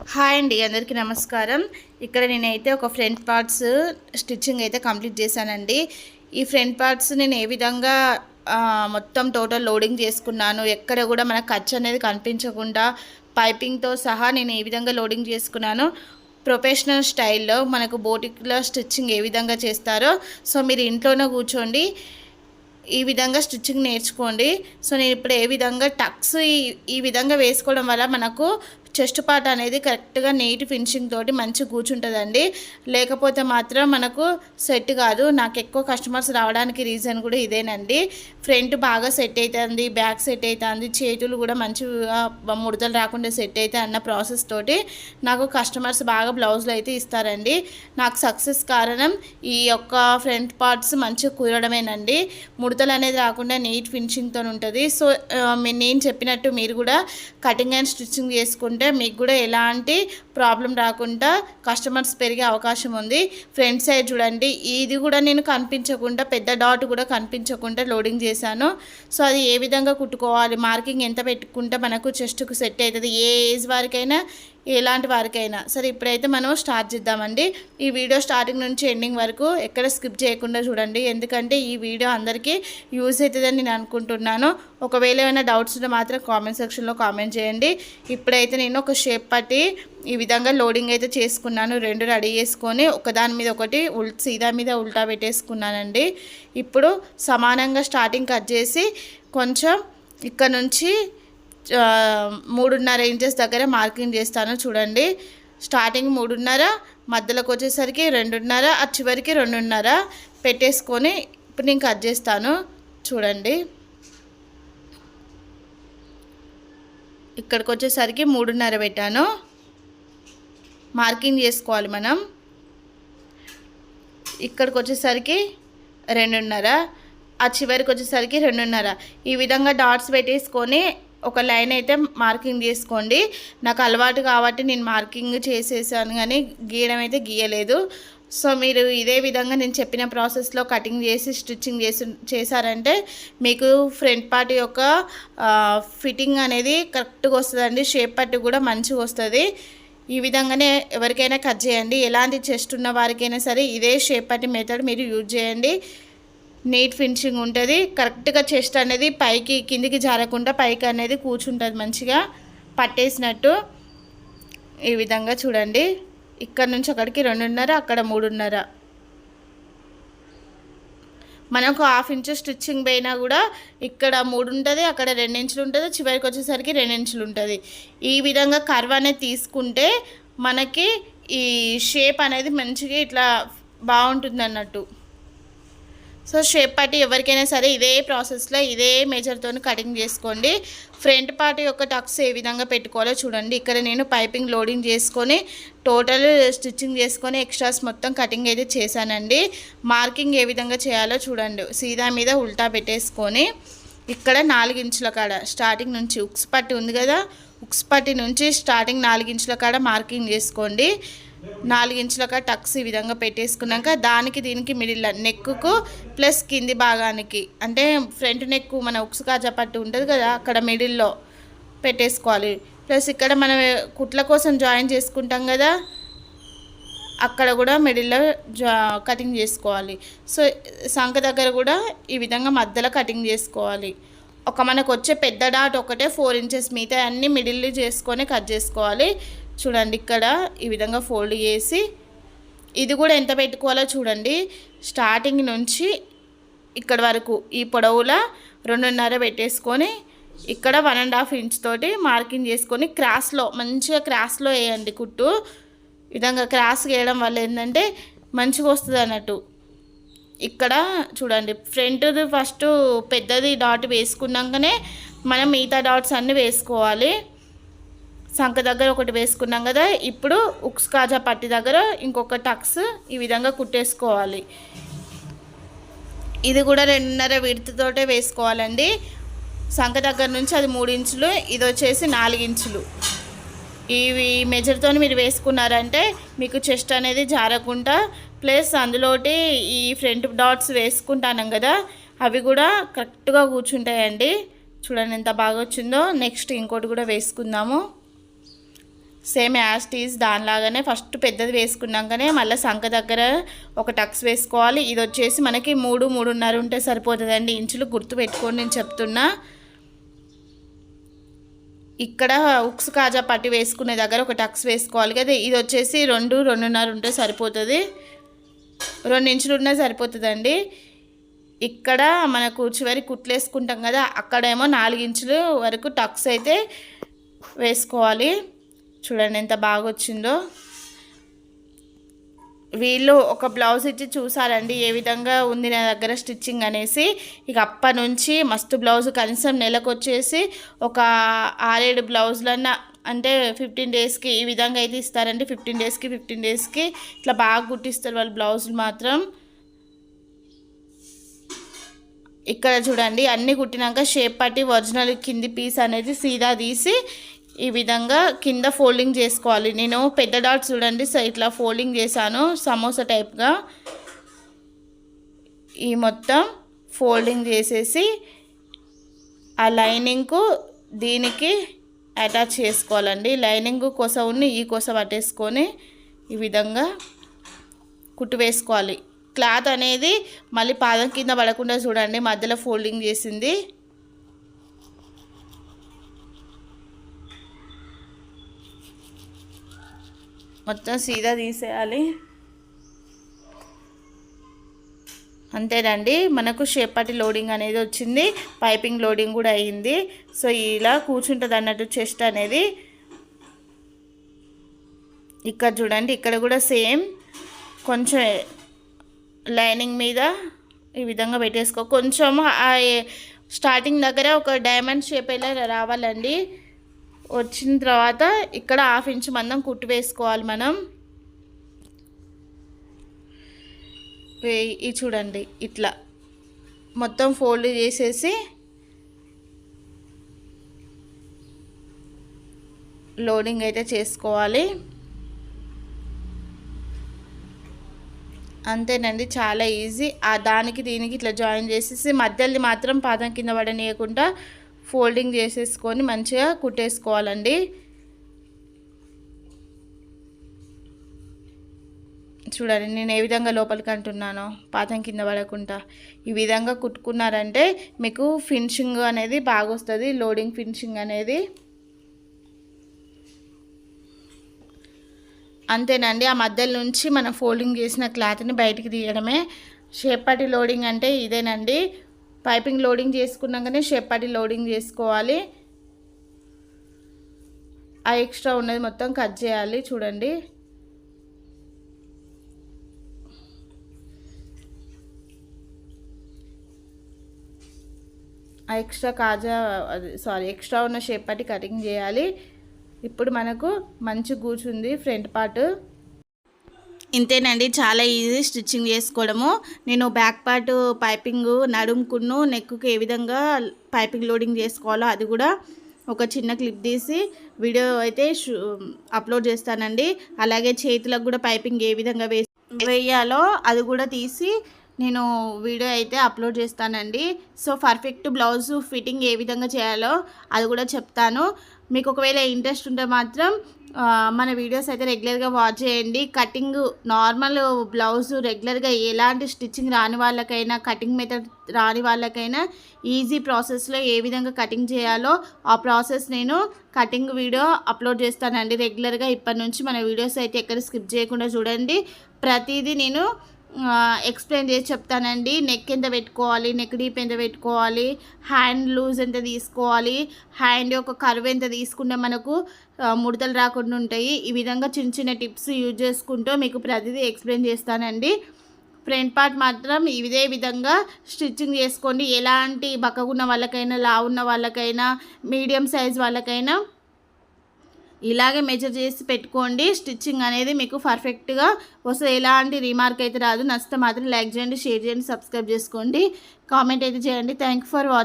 Hi అండి అందరికీ నమస్కారం. ఇక్కడ నేనైతే ఒక ఫ్రంట్ పార్ట్స్ స్టిచ్చింగ్ అయితే కంప్లీట్ చేశానండి. ఈ ఫ్రంట్ పార్ట్స్ నేను ఏ విధంగా మొత్తం టోటల్ లోడింగ్ చేసుకున్నాను ఎక్కడ కూడా మనకు ఖర్చు అనేది కనిపించకుండా పైపింగ్తో సహా నేను ఏ విధంగా లోడింగ్ చేసుకున్నాను ప్రొఫెషనల్ స్టైల్లో మనకు బోటిక్లో స్టిచ్చింగ్ ఏ విధంగా చేస్తారో సో మీరు ఇంట్లోనే కూర్చోండి ఈ విధంగా స్టిచ్చింగ్ నేర్చుకోండి. సో నేను ఇప్పుడు ఏ విధంగా టక్స్ ఈ ఈ విధంగా వేసుకోవడం వల్ల మనకు చెస్ట్ పార్ట్ అనేది కరెక్ట్గా నీట్ ఫినిషింగ్ తోటి మంచి కూర్చుంటుందండి. లేకపోతే మాత్రం మనకు సెట్ కాదు. నాకు ఎక్కువ కస్టమర్స్ రావడానికి రీజన్ కూడా ఇదేనండి. ఫ్రంట్ బాగా సెట్ అవుతుంది బ్యాక్ సెట్ అవుతుంది చేతులు కూడా మంచిగా ముడతలు రాకుండా సెట్ అవుతాయి అన్న ప్రాసెస్ తోటి నాకు కస్టమర్స్ బాగా బ్లౌజులు అయితే ఇస్తారండి. నాకు సక్సెస్ కారణం ఈ యొక్క ఫ్రంట్ పార్ట్స్ మంచిగా కుదరడమేనండి. ముడతలు అనేది రాకుండా నీట్ ఫినిషింగ్తో ఉంటుంది. సో నేను చెప్పినట్టు మీరు కూడా కటింగ్ అండ్ స్టిచ్చింగ్ చేసుకుంటే మీకు కూడా ఎలాంటి ప్రాబ్లం రాకుండా కస్టమర్స్ పెరిగే అవకాశం ఉంది. ఫ్రంట్ సైడ్ చూడండి ఇది కూడా నేను కనిపించకుండా పెద్ద డాట్ కూడా కనిపించకుండా లోడింగ్ చేశాను. సో అది ఏ విధంగా కుట్టుకోవాలి? మార్కింగ్ ఎంత పెట్టుకుంటే మనకు చెస్ట్కు సెట్ అవుతుంది? ఏ ఏజ్ వారికైనా ఎలాంటి వారికైనా. సరే ఇప్పుడైతే మనం స్టార్ట్ చేద్దామండి. ఈ వీడియో స్టార్టింగ్ నుంచి ఎండింగ్ వరకు ఎక్కడ స్కిప్ చేయకుండా చూడండి. ఎందుకంటే ఈ వీడియో అందరికీ యూజ్ అవుతుందని నేను అనుకుంటున్నాను. ఒకవేళ ఏమైనా డౌట్స్ ఉంటే మాత్రం కామెంట్ సెక్షన్లో కామెంట్ చేయండి. ఇప్పుడైతే నేను ఒక షేప్ పట్టి ఈ విధంగా లోడింగ్ అయితే చేసుకున్నాను. రెండు రెడీ చేసుకొని ఒకదాని మీద ఒకటి ఉల్ సీదా మీద ఉల్టా పెట్టేసుకున్నానండి. ఇప్పుడు సమానంగా స్టార్టింగ్ కట్ చేసి కొంచెం ఇక్కడ నుంచి మూడున్నర ఇంచెస్ దగ్గర మార్కింగ్ చేస్తాను చూడండి. స్టార్టింగ్ మూడున్నర మధ్యలోకి వచ్చేసరికి రెండున్నర ఆ చివరికి రెండున్నర పెట్టేసుకొని ఇప్పుడు నేను కట్ చేస్తాను చూడండి. ఇక్కడికి వచ్చేసరికి మూడున్నర పెట్టాను. మార్కింగ్ చేసుకోవాలి మనం. ఇక్కడికి వచ్చేసరికి రెండున్నర ఆ చివరికి వచ్చేసరికి రెండున్నర. ఈ విధంగా డాట్స్ పెట్టేసుకొని ఒక లైన్ అయితే మార్కింగ్ చేసుకోండి. నాకు అలవాటు కాబట్టి నేను మార్కింగ్ చేసేసాను కానీ గీయడం అయితే గీయలేదు. సో మీరు ఇదే విధంగా నేను చెప్పిన ప్రాసెస్లో కటింగ్ చేసి స్టిచ్చింగ్ చేసి చేశారంటే మీకు ఫ్రంట్ పార్ట్ యొక్క ఫిట్టింగ్ అనేది కరెక్ట్గా వస్తుందండి. షేప్ పట్టి కూడా మంచిగా వస్తుంది. ఈ విధంగానే ఎవరికైనా కట్ చేయండి. ఎలాంటి చెస్ట్ ఉన్న వారికైనా సరే ఇదే షేప్ పట్టి మెథడ్ మీరు యూజ్ చేయండి. నీట్ ఫినిషింగ్ ఉంటుంది. కరెక్ట్గా చెస్ట్ అనేది పైకి కిందికి జారకుండా పైకి అనేది కూర్చుంటుంది మంచిగా పట్టేసినట్టు. ఈ విధంగా చూడండి. ఇక్కడ నుంచి అక్కడికి రెండున్నర అక్కడ మూడున్నర. మనకు హాఫ్ ఇంచు స్టిచ్చింగ్ పోయినా కూడా ఇక్కడ మూడు ఉంటుంది అక్కడ రెండు ఇంచులు ఉంటుంది చివరికి వచ్చేసరికి రెండు ఇంచులు ఉంటుంది. ఈ విధంగా కర్వ్ అనేది తీసుకుంటే మనకి ఈ షేప్ అనేది మంచిగా ఇట్లా బాగుంటుంది అన్నట్టు సో షేప్ పార్టీ ఎవరికైనా సరే ఇదే ప్రాసెస్లో ఇదే మెజర్తో కటింగ్ చేసుకోండి. ఫ్రంట్ పార్ట్ యొక్క టక్స్ ఏ విధంగా పెట్టుకోవాలో చూడండి. ఇక్కడ నేను పైపింగ్ లోడింగ్ చేసుకొని టోటల్ స్టిచ్చింగ్ చేసుకొని ఎక్స్ట్రాస్ మొత్తం కటింగ్ అయితే చేశానండి. మార్కింగ్ ఏ విధంగా చేయాలో చూడండి. సీదా మీద ఉల్టా పెట్టేసుకొని ఇక్కడ నాలుగు ఇంచుల కాడ స్టార్టింగ్ నుంచి ఉక్స్ పట్టి ఉంది కదా ఉక్స్ పట్టి నుంచి స్టార్టింగ్ నాలుగు ఇంచుల కాడ మార్కింగ్ చేసుకోండి. నాలుగు టక్స్ ఈ విధంగా పెట్టేసుకున్నాక దానికి దీనికి మిడిల్ నెక్కు ప్లస్ కింది భాగానికి. అంటే ఫ్రంట్ నెక్ మన ఉక్స్ కాజా పట్టు ఉంటుంది కదా అక్కడ మిడిల్లో పెట్టేసుకోవాలి. ప్లస్ ఇక్కడ మనం కుట్ల కోసం జాయిన్ చేసుకుంటాం కదా అక్కడ కూడా మిడిల్లో జా కటింగ్ చేసుకోవాలి. సో సంఖ దగ్గర కూడా ఈ విధంగా మధ్యలో కటింగ్ చేసుకోవాలి. ఒక మనకు వచ్చే పెద్ద డాట్ ఒకటే ఫోర్ ఇంచెస్ మిగతా అన్నీ మిడిల్ చేసుకొని కట్ చేసుకోవాలి. చూడండి ఇక్కడ ఈ విధంగా ఫోల్డ్ చేసి ఇది కూడా ఎంత పెట్టుకోవాలో చూడండి. స్టార్టింగ్ నుంచి ఇక్కడ వరకు ఈ పొడవులా రెండున్నర పెట్టేసుకొని ఇక్కడ వన్ అండ్ హాఫ్ ఇంచ్ తోటి మార్కింగ్ చేసుకొని క్రాస్లో మంచిగా క్రాస్లో వేయండి కుట్టు. విధంగా క్రాస్ వేయడం వల్ల ఏంటంటే మంచిగా వస్తుంది అన్నట్టు. ఇక్కడ చూడండి ఫ్రంట్ది ఫస్ట్ పెద్దది డాట్ వేసుకున్నాకనే మనం మిగతా డాట్స్ అన్నీ వేసుకోవాలి. సంఖ దగ్గర ఒకటి వేసుకున్నాం కదా ఇప్పుడు ఉక్స్ కాజా పట్టి దగ్గర ఇంకొక టక్స్ ఈ విధంగా కుట్టేసుకోవాలి. ఇది కూడా రెండున్నర విడతతోటే వేసుకోవాలండి. సంఖ దగ్గర నుంచి అది మూడు ఇంచులు ఇది వచ్చేసి నాలుగు ఇంచులు. ఇవి మెజర్తో మీరు వేసుకున్నారంటే మీకు చెస్ట్ అనేది జారకుండా ప్లస్ అందులోటి ఈ ఫ్రంట్ డాట్స్ వేసుకుంటాను కదా అవి కూడా కరెక్ట్గా కూర్చుంటాయండి. చూడండి ఎంత బాగా వచ్చిందో. నెక్స్ట్ ఇంకోటి కూడా వేసుకుందాము. సేమ్ యాస్టీస్ దానిలాగానే ఫస్ట్ పెద్దది వేసుకున్నాకనే మళ్ళీ సంఖ దగ్గర ఒక టక్స్ వేసుకోవాలి. ఇది వచ్చేసి మనకి మూడు మూడున్నర ఉంటే సరిపోతుందండి. ఇంచులు గుర్తు పెట్టుకొని నేను చెప్తున్నా. ఇక్కడ ఉక్స్ కాజా పట్టి వేసుకునే దగ్గర ఒక టక్స్ వేసుకోవాలి కదా. ఇది వచ్చేసి రెండు రెండున్నర ఉంటే సరిపోతుంది. రెండు ఇంచులు ఉన్నా సరిపోతుందండి. ఇక్కడ మనకు చివరి కుట్లు వేసుకుంటాం కదా అక్కడేమో నాలుగు ఇంచులు వరకు టక్స్ అయితే వేసుకోవాలి. చూడండి ఎంత బాగా వచ్చిందో వీళ్ళు ఒక బ్లౌజ్ ఇచ్చి చూసారండి ఏ విధంగా ఉంది నా దగ్గర స్టిచ్చింగ్ అనేసి. ఇక అప్పటి నుంచి మస్తు బ్లౌజ్ కనీసం నెలకు వచ్చేసి ఒక ఆరేడు బ్లౌజులన్నా అంటే ఫిఫ్టీన్ డేస్కి ఈ విధంగా అయితే ఇస్తారండి. ఫిఫ్టీన్ డేస్కి ఫిఫ్టీన్ డేస్కి ఇట్లా బాగా కుట్టిస్తారు వాళ్ళు బ్లౌజులు మాత్రం. ఇక్కడ చూడండి అన్నీ కుట్టినాక షేప్ పట్టి ఒరిజినల్ కింది పీస్ అనేది సీదా తీసి ఈ విధంగా కింద ఫోల్డింగ్ చేసుకోవాలి. నేను పెద్ద డాట్స్ చూడండి సో ఇట్లా ఫోల్డింగ్ చేశాను సమోసా టైప్గా. ఈ మొత్తం ఫోల్డింగ్ చేసేసి ఆ లైనింగ్కు దీనికి అటాచ్ చేసుకోవాలండి. లైనింగ్ కొస ఉన్ని ఈ కొస పట్టేసుకొని ఈ విధంగా కుట్టు వేసుకోవాలి. క్లాత్ అనేది మళ్ళీ పాదం కింద పడకుండా చూడండి మధ్యలో ఫోల్డింగ్ చేసింది. మొత్తం సీదా తీసేయాలి. అంతేనండి మనకు షేపటి లోడింగ్ అనేది వచ్చింది పైపింగ్ లోడింగ్ కూడా అయ్యింది సో ఇలా కూర్చుంటుంది అన్నట్టు చెస్ట్ అనేది ఇక్కడ చూడండి ఇక్కడ కూడా సేమ్. కొంచెం లైనింగ్ మీద ఈ విధంగా పెట్టేసుకో. కొంచెం స్టార్టింగ్ దగ్గర ఒక డైమండ్ షేప్ ఎలా రావాలండి? వచ్చిన తర్వాత ఇక్కడ హాఫ్ ఇంచ్ మందం కుట్టు వేసుకోవాలి మనం. ఇది చూడండి ఇట్లా. మొత్తం ఫోల్డ్ చేసేసి లోడింగ్ అయితే చేసుకోవాలి. అంతేనండి చాలా ఈజీ. ఆ దానికి దీనికి ఇట్లా జాయిన్ చేసేసి మధ్యలో మాత్రం పాదం కింద పడనీయకుండా ఫోల్డింగ్ చేసేసుకొని మంచిగా కుట్టేసుకోవాలండి. చూడండి నేను ఏ విధంగా లోపలికి అంటున్నానో పాతం కింద పడకుండా. ఈ విధంగా కుట్టుకున్నారంటే మీకు ఫినిషింగ్ అనేది బాగా వస్తుంది లోడింగ్ ఫినిషింగ్ అనేది. అంతేనండి ఆ మధ్యలో నుంచి మనం ఫోల్డింగ్ చేసిన క్లాత్ని బయటికి తీయడమే. షేపటి లోడింగ్ అంటే ఇదేనండి. పైపింగ్ లోడింగ్ చేసుకున్నాకనే షెప్పటి లోడింగ్ చేసుకోవాలి. ఆ ఎక్స్ట్రా ఉన్నది మొత్తం కట్ చేయాలి చూడండి. ఆ ఎక్స్ట్రా కాజా సారీ ఎక్స్ట్రా ఉన్న షేప్ పట్టి కటింగ్ చేయాలి. ఇప్పుడు మనకు మంచి కూర్చుంది ఫ్రంట్ పార్ట్. ఇంతేనండి చాలా ఈజీ స్టిచ్చింగ్ చేసుకోవడము. నేను బ్యాక్ పార్ట్ పైపింగ్ నడుముకున్ను నెక్కు ఏ విధంగా పైపింగ్ లోడింగ్ చేసుకోవాలో అది కూడా ఒక చిన్న క్లిప్ తీసి వీడియో అయితే అప్లోడ్ చేస్తానండి. అలాగే చేతులకు కూడా పైపింగ్ ఏ విధంగా వేయాలో అది కూడా తీసి నేను వీడియో అయితే అప్లోడ్ చేస్తానండి. సో పర్ఫెక్ట్ బ్లౌజ్ ఫిట్టింగ్ ఏ విధంగా చేయాలో అది కూడా చెప్తాను. మీకు ఒకవేళ ఇంట్రెస్ట్ ఉంటే మాత్రం మన వీడియోస్ అయితే రెగ్యులర్గా వాచ్ చేయండి. కటింగ్ నార్మల్ బ్లౌజ్ రెగ్యులర్గా ఎలాంటి స్టిచ్చింగ్ రాని వాళ్ళకైనా కటింగ్ మెథడ్ రాని వాళ్ళకైనా ఈజీ ప్రాసెస్లో ఏ విధంగా కటింగ్ చేయాలో ఆ ప్రాసెస్ నేను కటింగ్ వీడియో అప్లోడ్ చేస్తానండి. రెగ్యులర్గా ఇప్పటి నుంచి మన వీడియోస్ అయితే ఎక్కడ స్కిప్ చేయకుండా చూడండి. ప్రతిదీ నేను ఎక్స్ప్లెయిన్ చేసి చెప్తానండి. నెక్ ఎంత పెట్టుకోవాలి నెక్ డీప్ ఎంత పెట్టుకోవాలి హ్యాండ్ లూజ్ ఎంత తీసుకోవాలి హ్యాండ్ యొక్క కర్వ్ ఎంత తీసుకుంటే మనకు ముడతలు రాకుండా ఉంటాయి. ఈ విధంగా చిన్న చిన్న టిప్స్ యూజ్ చేసుకుంటూ మీకు ప్రతిదీ ఎక్స్ప్లెయిన్ చేస్తానండి. ఫ్రంట్ పార్ట్ మాత్రం ఇదే విధంగా స్టిచ్చింగ్ చేసుకోండి. ఎలాంటి బక్కగున్న వాళ్ళకైనా లావున్న వాళ్ళకైనా మీడియం సైజ్ వాళ్ళకైనా ఇలాగే మెజర్ చేసి పెట్టుకోండి. స్టిచ్చింగ్ అనేది మీకు పర్ఫెక్ట్గా వస్తుంది. ఎలాంటి రీమార్క్ అయితే రాదు. నచ్చితే మాత్రం లైక్ చేయండి షేర్ చేయండి సబ్స్క్రైబ్ చేసుకోండి. కామెంట్ అయితే చేయండి. Thank for watching